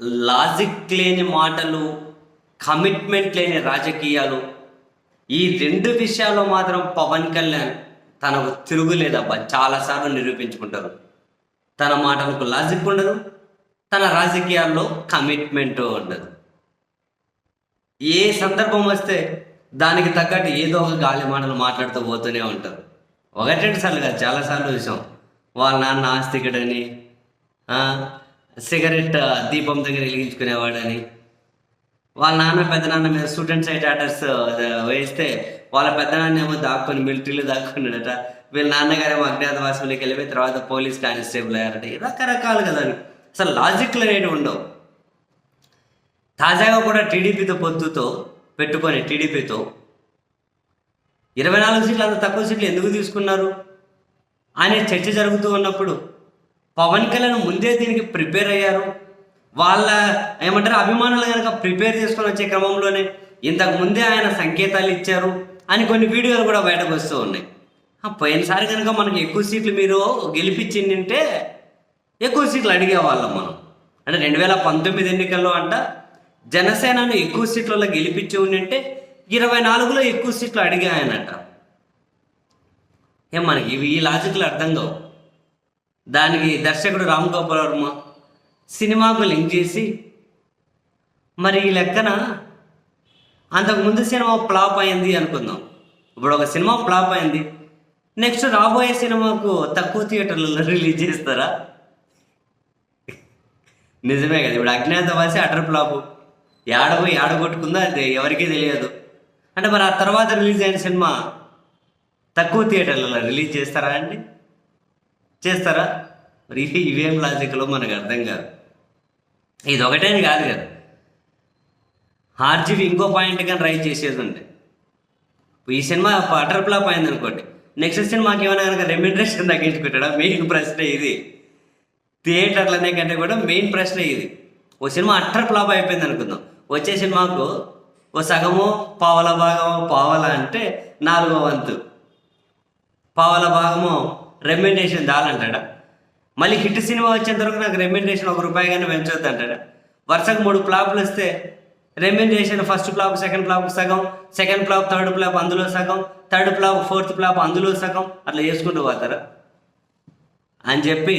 Logic లేని మాటలు commitment లేని రాజకీయాలు ఈ రెండు విషయాల్లో మాత్రం పవన్ కళ్యాణ్ తనకు తిరుగులేదబ్బా చాలాసార్లు నిరూపించుకుంటారు. తన మాటలకు లాజిక్ ఉండదు తన రాజకీయాల్లో కమిట్మెంట్ ఉండదు. ఏ సందర్భం వస్తే దానికి తగ్గట్టు ఏదో ఒక గాలి మాటలు మాట్లాడుతూ పోతూనే ఉంటారు. ఒకటి రెండు సార్లు కాదు చాలాసార్లు చూసాం. వాళ్ళ నాన్న ఆస్తికుడని సిగరెట్ దీపం దగ్గర వెలిగించుకునేవాడని. వాళ్ళ నాన్న పెద్ద నాన్న మీద స్టూడెంట్స్ సైట్ ఆర్డర్స్ వేస్తే వాళ్ళ పెద్ద నాన్న ఏమో దాక్కుని మిలిటరీలో దాక్కున్నాడట. వీళ్ళ నాన్నగారేమో అజ్ఞాతవాసంలోకి వెళ్ళిపోయి తర్వాత పోలీస్ కానిస్టేబుల్ అయ్యారట. రకరకాలు కదా అసలు లాజిక్లు అనేవి ఉండవు. తాజాగా కూడా టీడీపీతో పొత్తుతో పెట్టుకొని టీడీపీతో ఇరవై నాలుగు సీట్లు అంత తక్కువ సీట్లు ఎందుకు తీసుకున్నారు? అనే చర్చ జరుగుతూ ఉన్నప్పుడు పవన్ కళ్యాణ్ ముందే దీనికి ప్రిపేర్ అయ్యారు. వాళ్ళ ఏమంటారు అభిమానులు కనుక ప్రిపేర్ చేసుకొని వచ్చే క్రమంలోనే ఇంతకు ముందే ఆయన సంకేతాలు ఇచ్చారు అని కొన్ని వీడియోలు కూడా బయటకు వస్తూ ఉన్నాయి. పోయినసారి కనుక మనకి ఎక్కువ సీట్లు మీరు గెలిపించిందంటే ఎక్కువ సీట్లు అడిగేవాళ్ళం మనం. అంటే రెండు వేల పంతొమ్మిది ఎన్నికల్లో అంట జనసేనను ఎక్కువ సీట్లలో గెలిపించి ఉండింటే ఇరవై నాలుగులో ఎక్కువ సీట్లు అడిగాయనట. ఏం మనకి ఇవి ఈ లాజిక్లు అర్థం కావు. దానికి దర్శకుడు రామ్ గోపాల్ వర్మ సినిమాకు లింక్ చేసి మరి ఈ లెక్కన అంతకు ముందు సినిమా ఫ్లాప్ అయింది అనుకుందాం. ఇప్పుడు ఒక సినిమా ఫ్లాప్ అయింది. నెక్స్ట్ రాబోయే సినిమాకు తక్కువ థియేటర్లలో రిలీజ్ చేస్తారా? నిజమే కదా ఇప్పుడు అజ్ఞాతవాసి అటర్ ఫ్లాప్. ఏడపోయి ఏడగొట్టుకుందో అది ఎవరికీ తెలియదు. అంటే మరి ఆ తర్వాత రిలీజ్ అయిన సినిమా తక్కువ థియేటర్లలో రిలీజ్ చేస్తారా అండి? చేస్తారా? మరి ఇవేం లాజిక్లో మనకు అర్థం కాదు. ఇది ఒకటేని కాదు కదా. ఆర్జీవి ఇంకో పాయింట్ కానీ రైజ్ చేసేది ఈ సినిమా అటర్ ఫ్లాప్ అయింది అనుకోండి నెక్స్ట్ సినిమాకి ఏమైనా కనుక రెమ్యూనరేషన్ తగ్గించుకుంటాడా? మెయిన్ ప్రశ్న ఇది. థియేటర్లు కంటే కూడా మెయిన్ ప్రశ్న ఇది. ఓ సినిమా అట్టర్ ఫ్లాప్ అయిపోయింది అనుకుందాం. వచ్చే సినిమాకు ఓ సగము పావల భాగము పావల అంటే నాలుగో వంతు. పావల భాగము రెమ్యూనరేషన్ దాలంటాడా? మళ్ళీ హిట్ సినిమా వచ్చేంత వరకు నాకు రెమ్యూనరేషన్ ఒక రూపాయి కానీ పెంచొద్దు అంటాడా? వరుసకు మూడు ఫ్లాప్లు వస్తే remuneration first flop second flop సగం సెకండ్ ఫ్లాప్ థర్డ్ ఫ్లాప్ అందులో సగం థర్డ్ ఫ్లాప్ ఫోర్త్ ఫ్లాప్ అందులో సగం అట్లా చేసుకుంటూ పోతారా? అని చెప్పి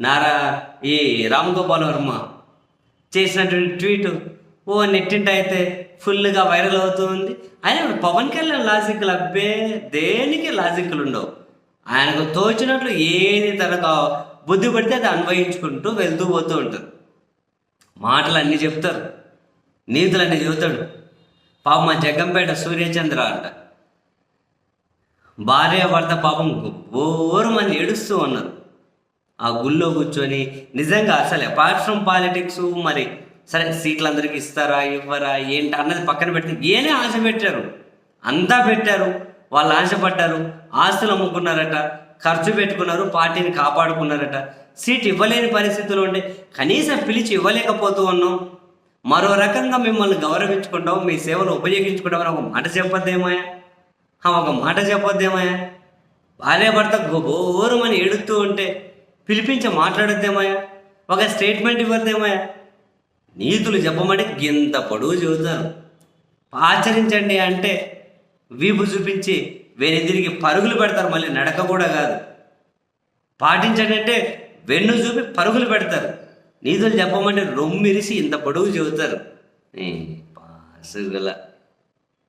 నారా ఈ రామ్ గోపాల్ వర్మ చేసినటువంటి ట్వీట్ ఓ నెట్టింట అయితే ఫుల్గా వైరల్ అవుతుంది అయినా పవన్ కళ్యాణ్ లాజిక్లు అబ్బే దేనికి లాజిక్లు ఉండవు? ఆయనకు తోచినట్లు ఏది తనకు బుద్ధి పడితే అది అన్వయించుకుంటూ వెళ్తూ పోతూ ఉంటారు మాటలు అన్నీ చెప్తారు. నీతులు అన్నీ చెబుతాడు. పాపం మా జగ్గంపేట సూర్యచంద్ర అంట. భార్య భర్త పాపం ఓరు మంది ఏడుస్తూ ఉన్నారు. ఆ గుళ్ళో కూర్చొని నిజంగా అసలు అపార్ట్ ఫ్రమ్ పాలిటిక్స్ మరి సరే సీట్లు అందరికి ఇస్తారా ఇవ్వరా ఏంటి అన్నది పక్కన పెట్టి ఏనే ఆశ పెట్టారు. అంతా పెట్టారు. వాళ్ళు ఆశపడ్డారు ఆస్తులు అమ్ముకున్నారట ఖర్చు పెట్టుకున్నారు పార్టీని కాపాడుకున్నారట. సీట్ ఇవ్వలేని పరిస్థితులు ఉంటే కనీసం పిలిచి ఇవ్వలేకపోతూ ఉన్నాం. మరో రకంగా మిమ్మల్ని గౌరవించుకుంటాం మీ సేవలు ఉపయోగించుకుంటామని ఒక మాట చెప్పొద్దేమోయా? ఒక మాట చెప్పొద్దేమోయా? భార్య భర్త గోరమని ఏడుస్తూ ఉంటే పిలిపించి మాట్లాడొద్దేమోయా? ఒక స్టేట్మెంట్ ఇవ్వద్దేమోయా? నీతులు చెప్పమంటే గింత పొడుగు చూద్దాను ఆచరించండి అంటే వీపు చూపించి వేరెదిరిగి పరుగులు పెడతారు మళ్ళీ నడక కూడా కాదు. పాటించండి అంటే వెన్ను చూపి పరుగులు పెడతారు. నీతులు చెప్పమంటే రొమ్మిరిసి ఇంత పొడుగు చెబుతారు. ఈ పాసుగల.